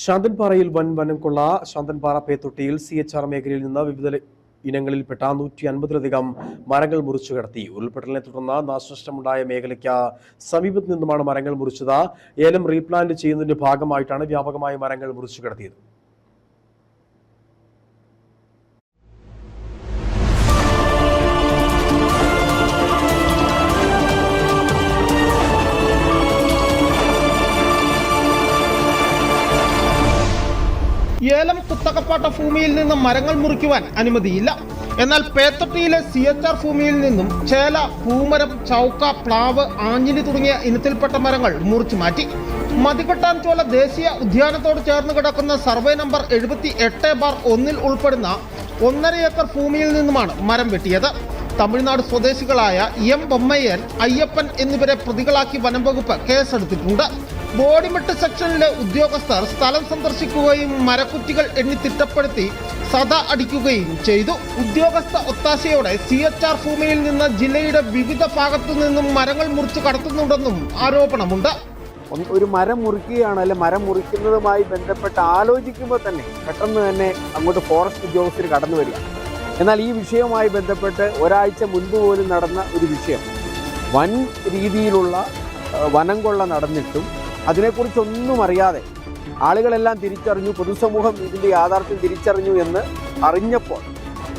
ശാന്തൻപാറയിൽ വൻ വനം കൊള്ള ശാന്തൻപാറ പേത്തൊട്ടിയിൽ സി എച്ച് ആർ മേഖലയിൽ നിന്ന് വിവിധ ഇനങ്ങളിൽപ്പെട്ട നൂറ്റി അൻപതിലധികം മരങ്ങൾ മുറിച്ചു കടത്തി. ഉരുൾപൊട്ടലിനെ തുടർന്ന് നാശനഷ്ടമുണ്ടായ മേഖലയ്ക്ക് സമീപത്ത് നിന്നുമാണ് മരങ്ങൾ മുറിച്ചത്. ഏലം റീപ്ലാന്റ് ചെയ്യുന്നതിന്റെ ഭാഗമായിട്ടാണ് വ്യാപകമായ മരങ്ങൾ മുറിച്ചു കടത്തിയത്. ഏലം കുത്തകപ്പാട്ട ഭൂമിയിൽ നിന്നും മരങ്ങൾ മുറിക്കുവാൻ അനുമതിയില്ല. എന്നാൽ പേത്തട്ടിയിലെ സി എച്ച് ആർ ഭൂമിയിൽ നിന്നും ചേല പൂമരം ചൗക്ക പ്ലാവ് ആഞ്ഞിലി തുടങ്ങിയ ഇനത്തിൽപ്പെട്ട മരങ്ങൾ മുറിച്ചു മാറ്റി. മതികട്ടാൻചോല ദേശീയ ഉദ്യാനത്തോട് ചേർന്ന് കിടക്കുന്ന സർവേ നമ്പർ എഴുപത്തി എട്ട് ബാർ ഒന്നിൽ ഉൾപ്പെടുന്ന ഒന്നര ഏക്കർ ഭൂമിയിൽ നിന്നുമാണ് മരം വെട്ടിയത്. തമിഴ്നാട് സ്വദേശികളായ എം ബൊമ്മയ്യൻ അയ്യപ്പൻ എന്നിവരെ പ്രതികളാക്കി വനം വകുപ്പ് കേസെടുത്തിട്ടുണ്ട്. ബോഡിമെട്ട് സെക്ഷനിലെ ഉദ്യോഗസ്ഥർ സ്ഥലം സന്ദർശിക്കുകയും മരക്കുറ്റികൾ എണ്ണി തിട്ടപ്പെടുത്തി സദ അടിക്കുകയും ചെയ്തു. ഉദ്യോഗസ്ഥ ഒത്താശയോടെ സി എച്ച് ആർ ഭൂമിയിൽ നിന്ന് ജില്ലയുടെ വിവിധ ഭാഗത്തു നിന്നും മരങ്ങൾ മുറിച്ചു കടത്തുന്നുണ്ടെന്നും ആരോപണമുണ്ട്. ഒരു മരം മുറിക്കുകയാണ് അല്ലെ മരം മുറിക്കുന്നതുമായി ബന്ധപ്പെട്ട് ആലോചിക്കുമ്പോൾ തന്നെ പെട്ടെന്ന് തന്നെ അങ്ങോട്ട് ഫോറസ്റ്റ് ഉദ്യോഗസ്ഥർ കടന്നു വരിക. എന്നാൽ ഈ വിഷയവുമായി ബന്ധപ്പെട്ട് ഒരാഴ്ച മുൻപ് പോലും നടന്ന ഒരു വിഷയം. വൻ രീതിയിലുള്ള വനം കൊള്ള നടന്നിട്ടും അതിനെക്കുറിച്ചൊന്നും അറിയാതെ ആളുകളെല്ലാം തിരിച്ചറിഞ്ഞു പൊതുസമൂഹം ഇതിന്റെ യാഥാർത്ഥ്യം തിരിച്ചറിഞ്ഞു എന്ന് അറിഞ്ഞപ്പോൾ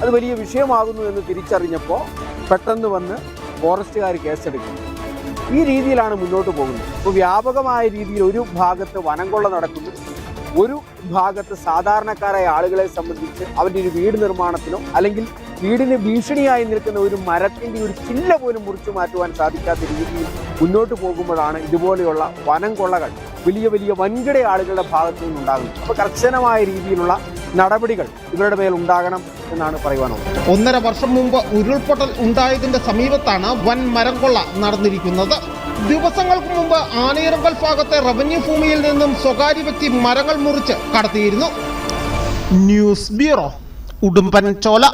അത് വലിയ വിഷയമാകുന്നു എന്ന് തിരിച്ചറിഞ്ഞപ്പോൾ പെട്ടെന്ന് വന്ന് ഫോറസ്റ്റുകാർ കേസെടുക്കുന്നു. ഈ രീതിയിലാണ് മുന്നോട്ട് പോകുന്നത്. ഇപ്പോൾ വ്യാപകമായ രീതിയിൽ ഒരു ഭാഗത്ത് വനം കൊള്ള നടക്കുന്നു. ഒരു ഭാഗത്ത് സാധാരണക്കാരായ ആളുകളെ സംബന്ധിച്ച് അവരുടെ ഒരു വീട് നിർമ്മാണത്തിനോ അല്ലെങ്കിൽ വീടിന് ഭീഷണിയായി നിൽക്കുന്ന ഒരു മരത്തിന്റെ ഒരു ചില്ല പോലും മുറിച്ചു മാറ്റുവാൻ സാധിക്കാത്ത രീതിയിൽ മുന്നോട്ട് പോകുമ്പോഴാണ് ഇതുപോലെയുള്ള വനം കൊള്ളകൾ വലിയ വലിയ വൻകിട ആളുകളുടെ ഭാഗത്തു നിന്നുണ്ടാകുന്നത്. അപ്പോൾ കർശനമായ രീതിയിലുള്ള നടപടികൾ ഇവരുടെ മേൽ ഉണ്ടാകണം എന്നാണ് പറയുവാനുള്ളത്. ഒന്നര വർഷം മുമ്പ് ഉരുൾപൊട്ടൽ ഉണ്ടായതിന്റെ സമീപത്താണ് വൻ മരം കൊള്ള നടന്നിരിക്കുന്നത്. ദിവസങ്ങൾക്ക് മുമ്പ് ആനയിറങ്കൽ ഭാഗത്തെ റവന്യൂ ഭൂമിയിൽ നിന്നും സ്വകാര്യ വ്യക്തി മരങ്ങൾ മുറിച്ച് കടത്തിയിരുന്നു. ന്യൂസ് ബ്യൂറോ ഉടുമ്പൻ ചോല.